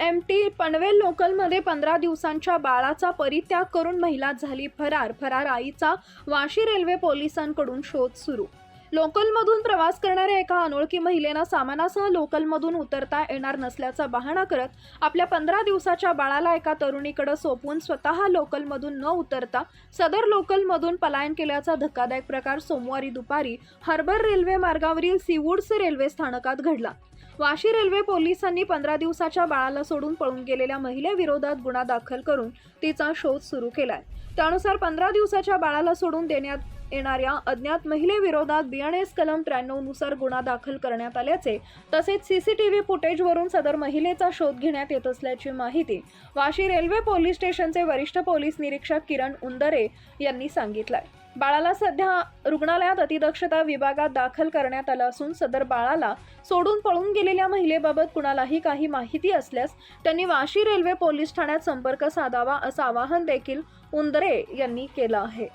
M T Panvel लोकलमध्ये पंधरा दिवसांच्या बाळाचा परित्याग करून महिला झाली फरार. फरार आईचा वाशी रेल्वे पोलिसांकडून शोध सुरू. लोकलमधून प्रवास करणाऱ्या एका अनोळखी महिलेनं सामानासह लोकलमधून उतरता येणार नसल्याचा बहाणा करत आपल्या पंधरा दिवसाच्या बाळाला एका तरुणीकडे सोपवून स्वतः लोकलमधून न उतरता सदर लोकलमधून पलायन केल्याचा धक्कादायक प्रकार सोमवारी दुपारी हार्बर रेल्वे मार्गावरील सीवूड्स रेल्वे स्थानकात घडला. वाशी रेल्वे पोलिसांनी पंधरा दिवसाच्या बाळाला सोडून पळून गेलेल्या महिलेविरोधात गुन्हा दाखल करून तिचा शोध सुरू केलाय. त्यानुसार पंधरा दिवसाच्या बाळाला सोडून देण्यात येणाऱ्या अज्ञात महिलेविरोधात बीएनएस कलम त्र्याण्णवनुसार गुन्हा दाखल करण्यात आल्याचे तसेच सीसीटीव्ही फुटेजवरून सदर महिलेचा शोध घेण्यात येत असल्याची माहिती वाशी रेल्वे पोलीस स्टेशनचे वरिष्ठ पोलीस निरीक्षक किरण उंदरे यांनी सांगितलंय. बाळाला सध्या रुग्णालयात अतिदक्षता विभागात दाखल करण्यात आलं असून सदर बाळाला सोडून पळून गेलेल्या महिलेबाबत कुणालाही काही माहिती असल्यास त्यांनी वाशी रेल्वे पोलीस ठाण्यात संपर्क साधावा असं आवाहन देखील उंदरे यांनी केलं आहे.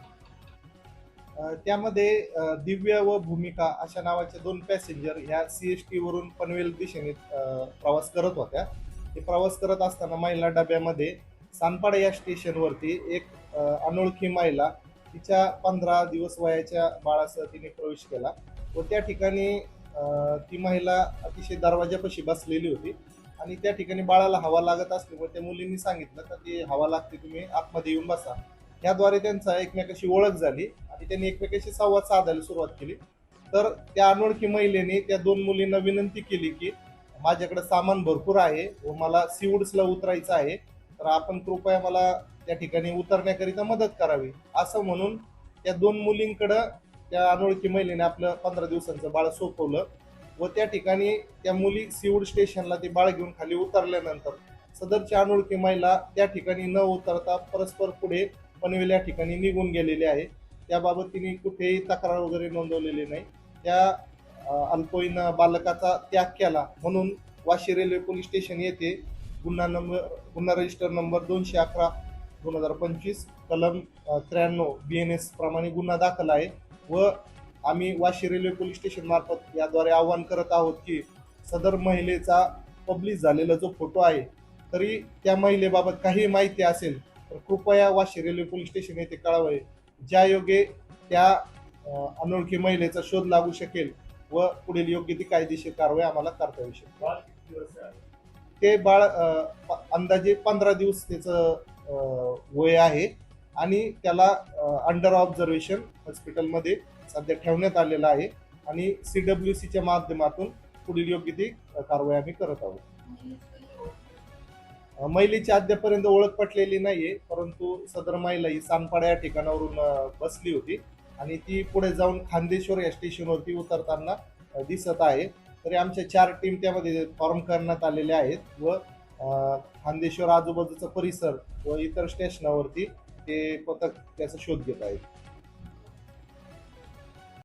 त्यामध्ये दिव्य व भूमिका अशा नावाच्या दोन पॅसेंजर ह्या सी एस टी वरून पनवेल दिशेने प्रवास करत होत्या. ते प्रवास करत असताना महिला डब्यामध्ये सानपाडा या स्टेशनवरती एक अनोळखी महिला तिच्या पंधरा दिवस वयाच्या बाळासह तिने प्रवेश केला व त्या ठिकाणी ती महिला अतिशय दरवाजापाशी बसलेली होती आणि त्या ठिकाणी बाळाला हवा लागत असल्यामुळे त्या मुलींनी सांगितलं तर ती हवा लागते तुम्ही आतमध्ये येऊन बसा. याद्वारे त्यांचा एकमेकाशी ओळख झाली. की त्यांनी एकमेकाशी संवाद साधायला सुरुवात केली. तर त्या अनोळखी महिलेने त्या दोन मुलींना विनंती केली की माझ्याकडे सामान भरपूर आहे व मला सीवूड्सला उतरायचं आहे तर आपण कृपया मला त्या ठिकाणी उतरण्याकरिता मदत करावी. असं म्हणून त्या दोन मुलींकडं त्या अनोळखी महिलेने आपलं पंधरा दिवसांचं बाळ सोपवलं व त्या ठिकाणी त्या मुली सीवूड स्टेशनला ते बाळ घेऊन खाली उतरल्यानंतर सदरची अनोळखी महिला त्या ठिकाणी न उतरता परस्पर पुढे पनवेल या ठिकाणी निघून गेलेले आहे. त्याबाबत तिने कुठेही तक्रार वगैरे नोंदवलेली नाही. त्या अ, अल्पवयीन बालकाचा त्याग केला म्हणून वाशी रेल्वे पोलीस स्टेशन येथे गुन्हा नंबर गुन्हा रजिस्टर नंबर दोनशे अकरा दोन हजार पंचवीस कलम त्र्याण्णव बी एन एस प्रमाणे गुन्हा दाखल आहे व आम्ही वाशी रेल्वे पोलीस स्टेशन मार्फत याद्वारे आवाहन करत आहोत की सदर महिलेचा पब्लिश झालेला जो फोटो आहे तरी त्या महिलेबाबत काही माहिती असेल तर कृपया वाशी रेल्वे पोलीस स्टेशन येथे कळावे ज्या योगे त्या अनोळखी महिलेचा शोध लागू शकेल व पुढील योग्य ती कायदेशीर कारवाई आम्हाला करता येऊ शकेल ते बाळ अंदाजे पंधरा दिवस त्याचं वय आहे आणि त्याला अंडर ऑब्झर्वेशन हॉस्पिटलमध्ये सध्या ठेवण्यात आलेलं आहे आणि सी डब्ल्यू सीच्या माध्यमातून पुढील योग्य ती कारवाई आम्ही करत आहोत. महिलेची अद्यापर्यंत ओळख पटलेली नाहीये परंतु सदर महिला ही सानपाडा या ठिकाणावरून बसली होती आणि ती पुढे जाऊन खांदेश्वर या स्टेशनवरती उतरताना दिसत आहे. तरी आमच्या चार टीम त्यामध्ये फॉर्म करण्यात आलेल्या आहेत व खांदेश्वर आजूबाजूचा परिसर व इतर स्टेशनावरती ते पथक त्याचा शोध घेत आहेत.